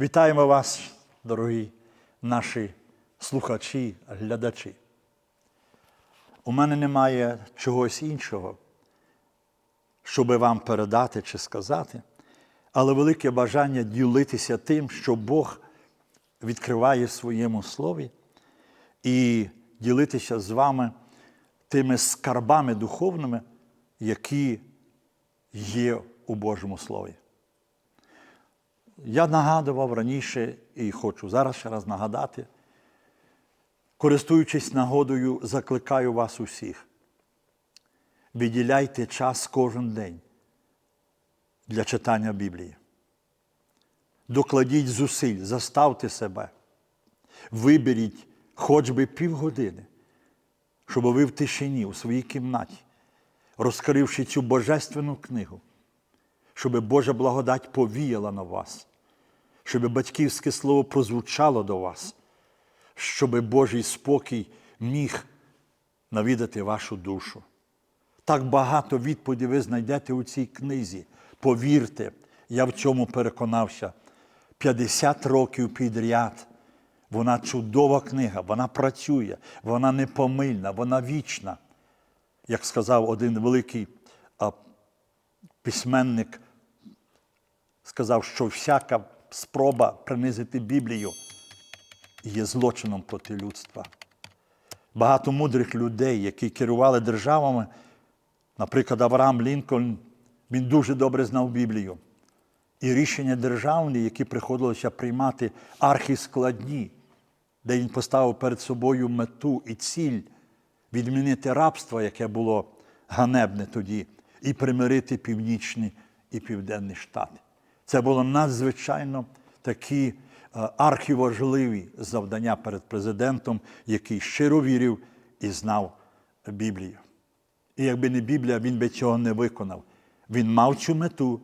Вітаємо вас, дорогі наші слухачі, глядачі. У мене немає чогось іншого, щоби вам передати чи сказати, але велике бажання ділитися тим, що Бог відкриває в своєму слові, і ділитися з вами тими скарбами духовними, які є у Божому Слові. Я нагадував раніше і хочу зараз ще раз нагадати, користуючись нагодою, закликаю вас усіх. Відділяйте час кожен день для читання Біблії. Докладіть зусиль, заставте себе, виберіть хоч би півгодини, щоб ви в тишині у своїй кімнаті, розкривши цю божественну книгу, щоб Божа благодать повіяла на вас, щоб батьківське слово прозвучало до вас, щоб Божий спокій міг навідати вашу душу. Так багато відповідей ви знайдете у цій книзі. Повірте, я в цьому переконався. 50 років підряд. Вона чудова книга, вона працює, вона непомильна, вона вічна. Як сказав один великий письменник, сказав, що всяка спроба принизити Біблію є злочином проти людства. Багато мудрих людей, які керували державами, наприклад, Авраам Лінкольн, він дуже добре знав Біблію. І рішення державні, які приходилося приймати архіскладні, де він поставив перед собою мету і ціль відмінити рабство, яке було ганебне тоді, і примирити північні і південні штати. Це було надзвичайно такі е, архіважливі завдання перед президентом, який щиро вірив і знав Біблію. І якби не Біблія, він би цього не виконав. Він мав цю мету,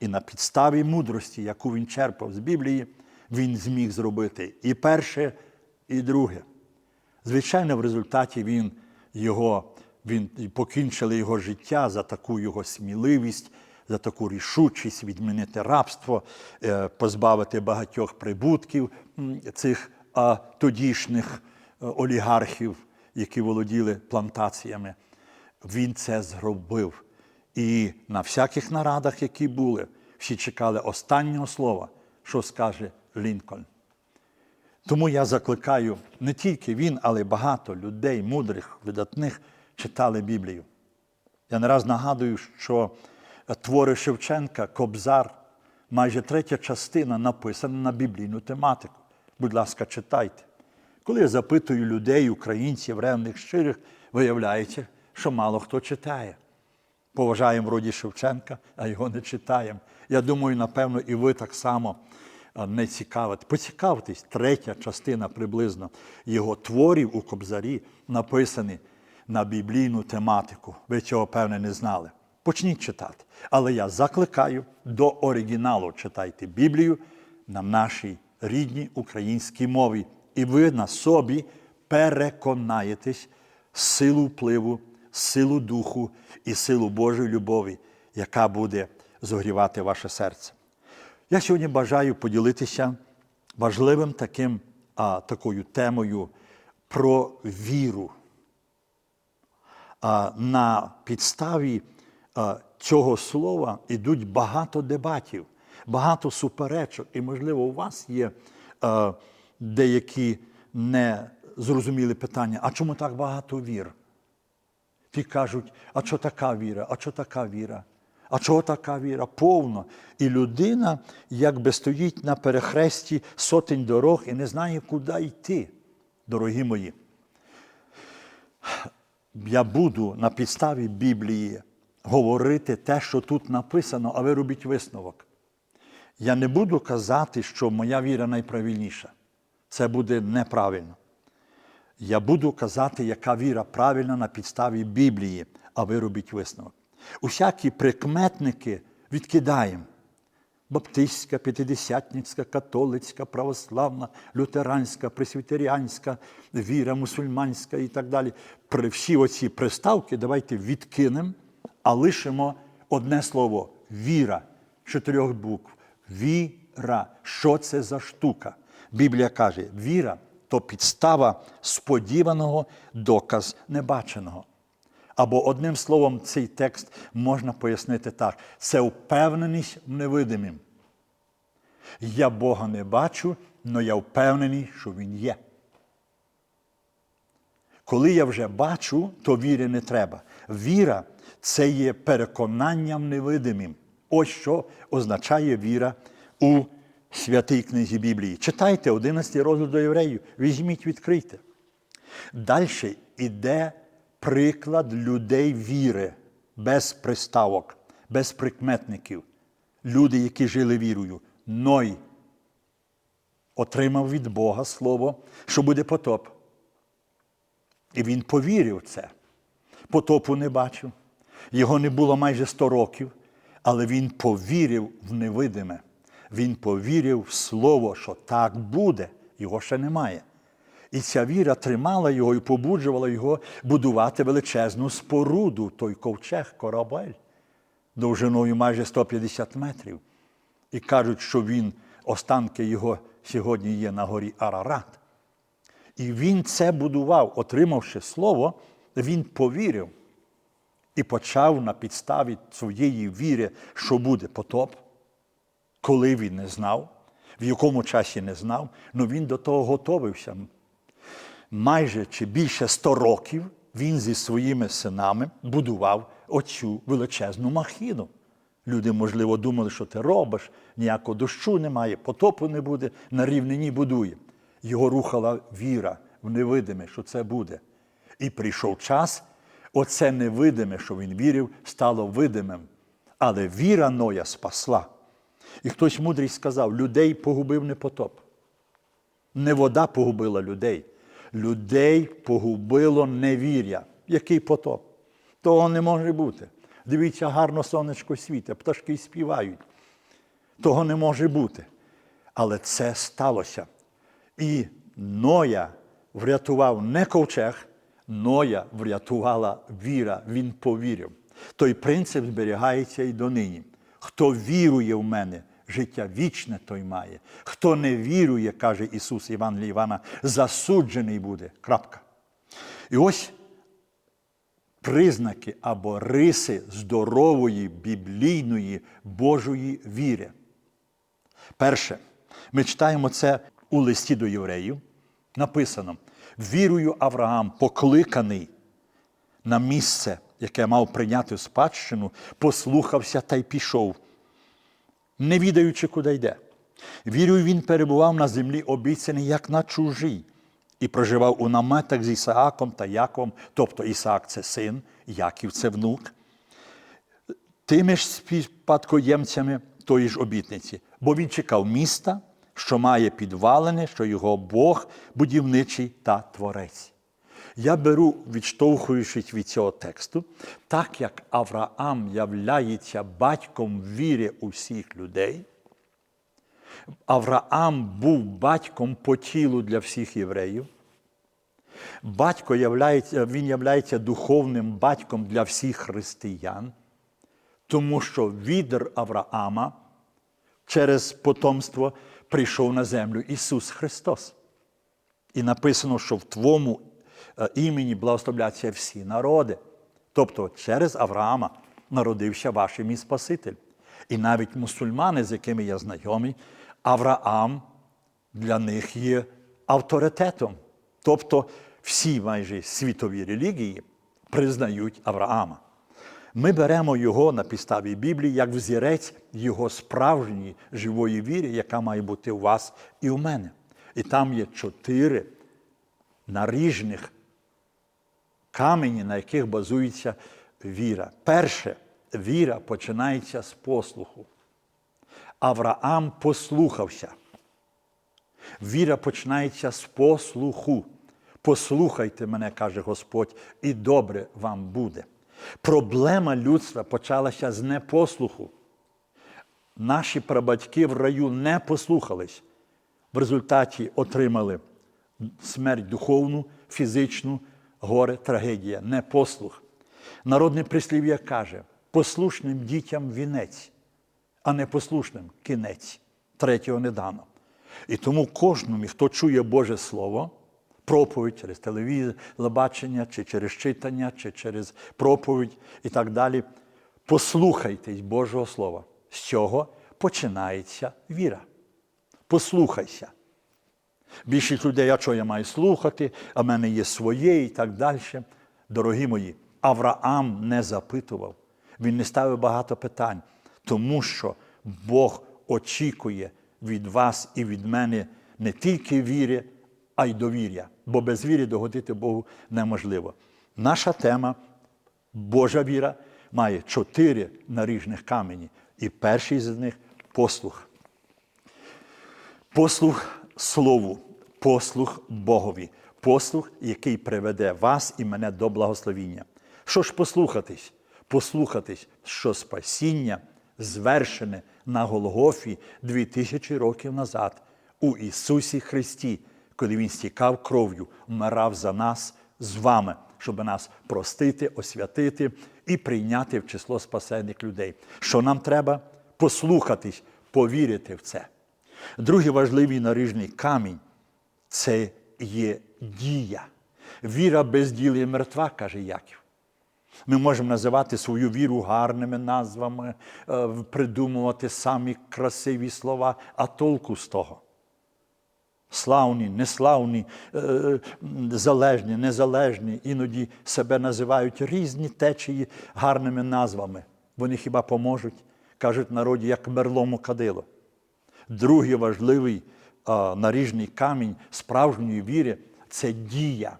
і на підставі мудрості, яку він черпав з Біблії, він зміг зробити і перше, і друге. Звичайно, в результаті він його, він покінчили його життя за таку його сміливість, за таку рішучість відмінити рабство, е, позбавити багатьох прибутків цих тодішніх е, олігархів, які володіли плантаціями. Він це зробив. І на всяких нарадах, які були, всі чекали останнього слова, що скаже Лінкольн. Тому я закликаю не тільки він, але й багато людей, мудрих, видатних, читали Біблію. Я не раз нагадую, що твори Шевченка, Кобзар, майже третя частина написана на біблійну тематику. Будь ласка, читайте. Коли я запитую людей, українців, ревних щирих, виявляється, що мало хто читає. Поважаємо вроді Шевченка, а його не читаємо. Я думаю, напевно, і ви так само не цікавите. Поцікавтесь, третя частина приблизно його творів у Кобзарі написані на біблійну тематику. Ви цього, певне, не знали. Почніть читати. Але я закликаю до оригіналу читайте Біблію на нашій рідній українській мові. І ви на собі переконаєтесь силу впливу, силу духу і силу Божої любові, яка буде зогрівати ваше серце. Я сьогодні бажаю поділитися важливим таким, а, такою темою про віру. А, на підставі цього слова йдуть багато дебатів, багато суперечок, і, можливо, у вас є деякі незрозумілі питання, а чому так багато вір? Ті кажуть, а що така віра, а що така віра? А чого така віра? Повно. І людина якби стоїть на перехресті сотень дорог і не знає, куди йти, дорогі мої. Я буду на підставі Біблії говорити те, що тут написано, а ви робіть висновок. Я не буду казати, що моя віра найправильніша. Це буде неправильно. Я буду казати, яка віра правильна на підставі Біблії, а ви робіть висновок. Усякі прикметники відкидаємо. Баптистська, п'ятидесятницька, католицька, православна, лютеранська, пресвітеріанська, віра, мусульманська і так далі. При всі оці приставки давайте відкинемо, а лишимо одне слово віра чотирьох букв. Віра. Що це за штука? Біблія каже, віра то підстава сподіваного, доказ небаченого. Або одним словом, цей текст можна пояснити так: це впевненість в невидимім. Я Бога не бачу, але я впевнений, що Він є. Коли я вже бачу, то віри не треба. Віра це є переконанням невидимим. Ось що означає віра у святій книзі Біблії. Читайте 11 розділ до євреїв, візьміть, відкрийте. Далі йде приклад людей віри без приставок, без прикметників. Люди, які жили вірою. Ной отримав від Бога слово, що буде потоп. І він повірив це. Потопу не бачив. Його не було майже 100 років, але він повірив в невидиме. Він повірив в слово, що так буде, його ще немає. І ця віра тримала його і побуджувала його будувати величезну споруду, той ковчег, корабель, довжиною майже 150 метрів. І кажуть, що він, останки його сьогодні є на горі Арарат. І він це будував, отримавши слово, він повірив і почав на підставі своєї віри, що буде потоп, коли він не знав, в якому часі не знав, але він до того готовився. Майже чи більше 100 років він зі своїми синами будував оцю величезну махіну. Люди, можливо, думали, що ти робиш, ніякого дощу немає, потопу не буде, на рівнині будує. Його рухала віра в невидиме, що це буде. І прийшов час, оце невидиме, що він вірив, стало видимим. Але віра Ноя спасла. І хтось мудрий сказав: людей погубив не потоп. Не вода погубила людей. Людей погубило невір'я. Який потоп? Того не може бути. Дивіться, гарно сонечко світить, пташки співають. Того не може бути. Але це сталося. І Ноя врятував не ковчег, Ноя врятувала віра, він повірив. Той принцип зберігається і донині. Хто вірує в мене, життя вічне той має. Хто не вірує, каже Ісус Іван Івана, засуджений буде. Крапка. І ось признаки або риси здорової біблійної Божої віри. Перше, ми читаємо це у листі до євреїв. Написано: вірою Авраам, покликаний на місце, яке мав прийняти спадщину, послухався та й пішов, не відаючи, куди йде. Вірою він перебував на землі обіцяний, як на чужій, і проживав у наметах з Ісааком та Яковом, тобто Ісаак це син, Яків це внук, тими ж спадкоємцями тої ж обітниці, бо він чекав міста, що має підвалини, що його Бог будівничий та творець. Я беру, відштовхуючись від цього тексту, так як Авраам являється батьком віри усіх людей. Авраам був батьком по тілу для всіх євреїв. Батько являється, він являється духовним батьком для всіх християн, тому що від Авраама через потомство прийшов на землю Ісус Христос. І написано, що в Твому е, імені благословляться всі народи. Тобто через Авраама народився ваш мій Спаситель. І навіть мусульмани, з якими я знайомий, Авраам для них є авторитетом. Тобто всі майже світові релігії признають Авраама. Ми беремо його на підставі Біблії як взірець його справжньої живої віри, яка має бути у вас і у мене. І там є чотири наріжних камені, на яких базується віра. Перше, віра починається з послуху. Авраам послухався. Віра починається з послуху. Послухайте мене, каже Господь, і добре вам буде. Проблема людства почалася з непослуху. Наші прабатьки в раю не послухались. В результаті отримали смерть духовну, фізичну, горе, трагедія, непослух. Народне прислів'я каже: послушним дітям вінець, а непослушним кінець. третього не дано. І тому кожному, хто чує Боже Слово, проповідь через телевізор, чи через читання, чи через проповідь і так далі, послухайтесь Божого Слова. З цього починається віра. Послухайся. Більшість людей, а що я маю слухати, а в мене є своє і так далі. Дорогі мої, Авраам не запитував, він не ставив багато питань, тому що Бог очікує від вас і від мене не тільки віри, а й довір'я. Бо без віри догодити Богу неможливо. Наша тема Божа віра має чотири наріжних камені. І перший з них послух. Послух Слову, послух Богові, послух, який приведе вас і мене до благословіння. Що ж послухатись? Послухатись, що спасіння звершене на Голгофі дві тисячі років назад у Ісусі Христі, коли Він стікав кров'ю, вмирав за нас з вами, щоб нас простити, освятити і прийняти в число спасених людей. Що нам треба? Послухатись, повірити в це. Другий важливий наріжний камінь це є дія. Віра без діла мертва, каже Яків. Ми можемо називати свою віру гарними назвами, е, придумувати самі красиві слова, а толку з того. Славні, неславні, е, залежні, незалежні, іноді себе називають різні течії гарними назвами. Вони хіба поможуть, кажуть народі, як мерлому кадило. Другий важливий наріжний камінь справжньої віри це дія.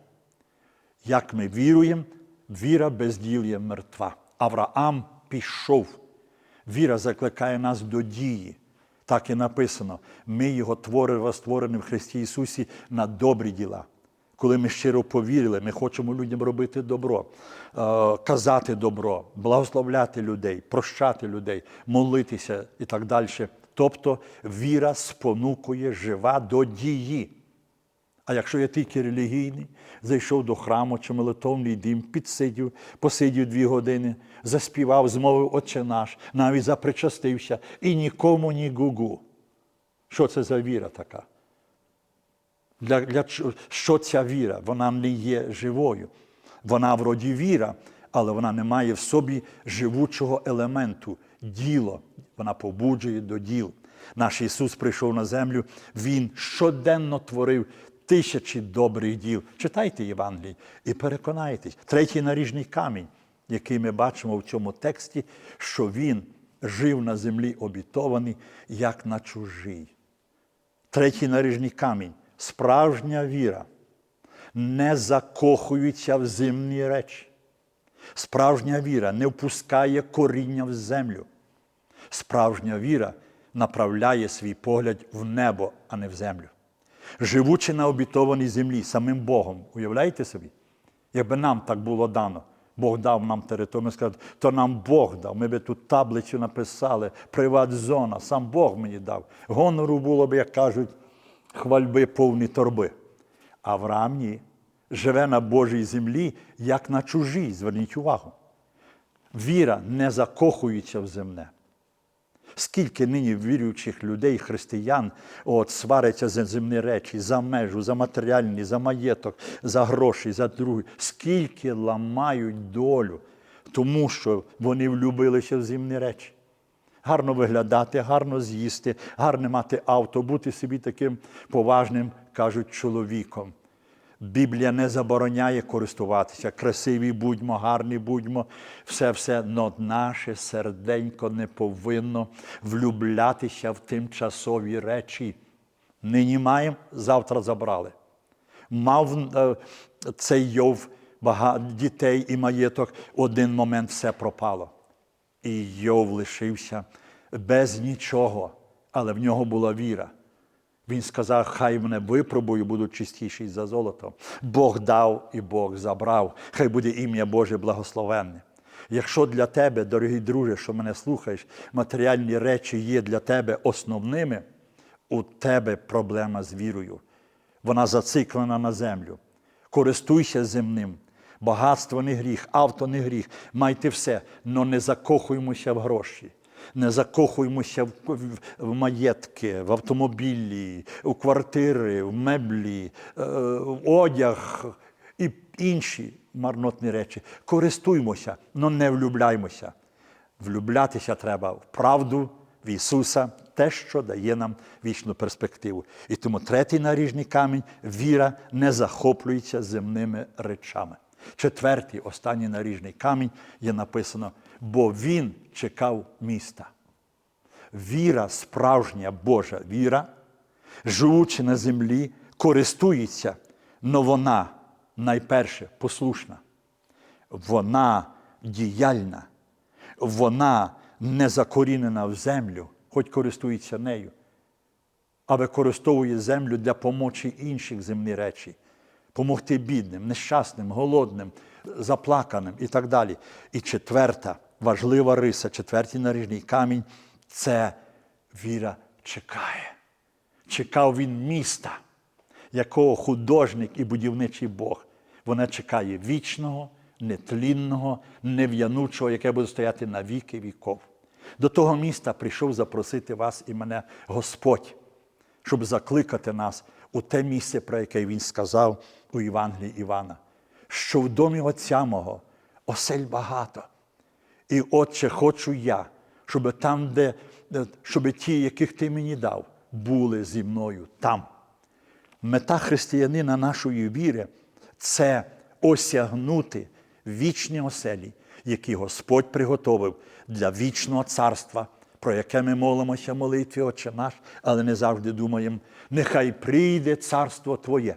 Як ми віруємо, віра без діл мертва. Авраам пішов. Віра закликає нас до дії. Так і написано: ми його творили, створені в Христі Ісусі на добрі діла. Коли ми щиро повірили, ми хочемо людям робити добро, е, казати добро, благословляти людей, прощати людей, молитися і так далі. Тобто віра спонукує жива до дії. А якщо я тільки релігійний, зайшов до храму чи молитовний дім, підсидів, посидів дві години, заспівав, змовив Отче наш, навіть запричастився і нікому ні гугу. Що це за віра така? Для, для, Що ця віра? Вона не є живою. Вона вроді віра, але вона не має в собі живучого елементу діло. Вона побуджує до діл. Наш Ісус прийшов на землю, Він щоденно творив тисячі добрих діл. Читайте Євангелій і переконайтесь. Третій наріжний камінь, який ми бачимо в цьому тексті, що Він жив на землі обітований, як на чужий. Третій наріжний камінь справжня віра не закохується в земні речі. Справжня віра не впускає коріння в землю. Справжня віра направляє свій погляд в небо, а не в землю. Живучи на обітованій землі самим Богом, уявляєте собі? Якби нам так було дано, Бог дав нам територію, ми сказали, то нам Бог дав. Ми би тут таблицю написали, приват-зона, сам Бог мені дав. Гонору було б, як кажуть, хвальби повні торби. Авраам ні. Живе на Божій землі, як на чужій, зверніть увагу. Віра не закохується в земне. Скільки нині віруючих людей, християн, от, сваряться за земні речі, за межу, за матеріальні, за маєток, за гроші, за другі. Скільки ламають долю, тому що вони влюбилися в земні речі. Гарно виглядати, гарно з'їсти, гарно мати авто, бути собі таким поважним, кажуть, чоловіком. Біблія не забороняє користуватися. Красиві будьмо, гарні будьмо, все-все, но наше серденько не повинно влюблятися в тимчасові речі. Нині маємо, завтра забрали. Мав е, цей йов багато дітей і маєток, один момент все пропало. І Йов лишився без нічого, але в нього була віра. Він сказав, хай мене випробую, буду чистіший за золото. Бог дав і Бог забрав. Хай буде ім'я Боже благословенне. Якщо для тебе, дорогий друже, що мене слухаєш, матеріальні речі є для тебе основними, у тебе проблема з вірою. Вона зациклена на землю. Користуйся земним. Багатство не гріх, авто не гріх, майте все, але не закохуємося в гроші. Не закохуємося в, в, в маєтки, в автомобілі, у квартири, в меблі, е, в одяг і інші марнотні речі. Користуймося, але не влюбляймося. Влюблятися треба в правду, в Ісуса, те, що дає нам вічну перспективу. І тому третій наріжний камінь віра не захоплюється земними речами. Четвертий, останній наріжний камінь є написано, бо він чекав міста. Віра, справжня Божа віра, живучи на землі, користується, але вона найперше послушна. Вона діяльна, вона не закорінена в землю, хоч користується нею, а використовує землю для помочі інших земні речі, помогти бідним, нещасним, голодним, заплаканим і так далі. І четверта важлива риса, четвертий наріжний камінь це віра чекає. Чекав він міста, якого художник і будівничий Бог. Вона чекає вічного, нетлінного, нев'янучого, яке буде стояти на віки віков. До того міста прийшов запросити вас і мене Господь, щоб закликати нас у те місце, про яке Він сказав у Євангелії Івана, що в домі Отця мого осель багато. І, Отче, хочу я, щоб там, де, щоб ті, яких ти мені дав, були зі мною там. Мета християнина нашої віри це осягнути вічні оселі, які Господь приготовив для вічного царства, про яке ми молимося молитві Отче наш, але не завжди думаємо, нехай прийде царство Твоє.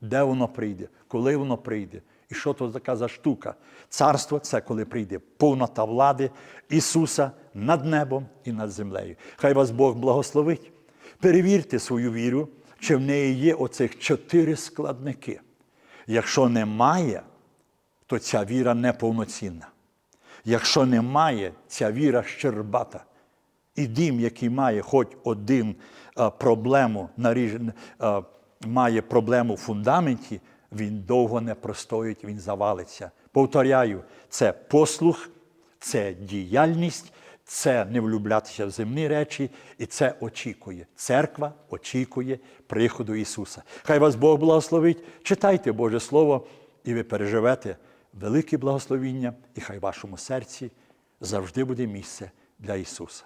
Де воно прийде, коли воно прийде, і що то така за штука? Царство це коли прийде повнота влади Ісуса над небом і над землею. Хай вас Бог благословить. Перевірте свою віру, чи в неї є оцих чотири складники. Якщо немає, то ця віра неповноцінна. Якщо немає, ця віра щербата. І дім, який має хоч один а, проблему, наріж... а, має проблему в фундаменті, він довго не простоїть, він завалиться. Повторяю, це послух, це діяльність, це не влюблятися в земні речі, і це очікує. Церква очікує приходу Ісуса. Хай вас Бог благословить. Читайте Боже Слово, і ви переживете велике благословіння, і хай в вашому серці завжди буде місце для Ісуса.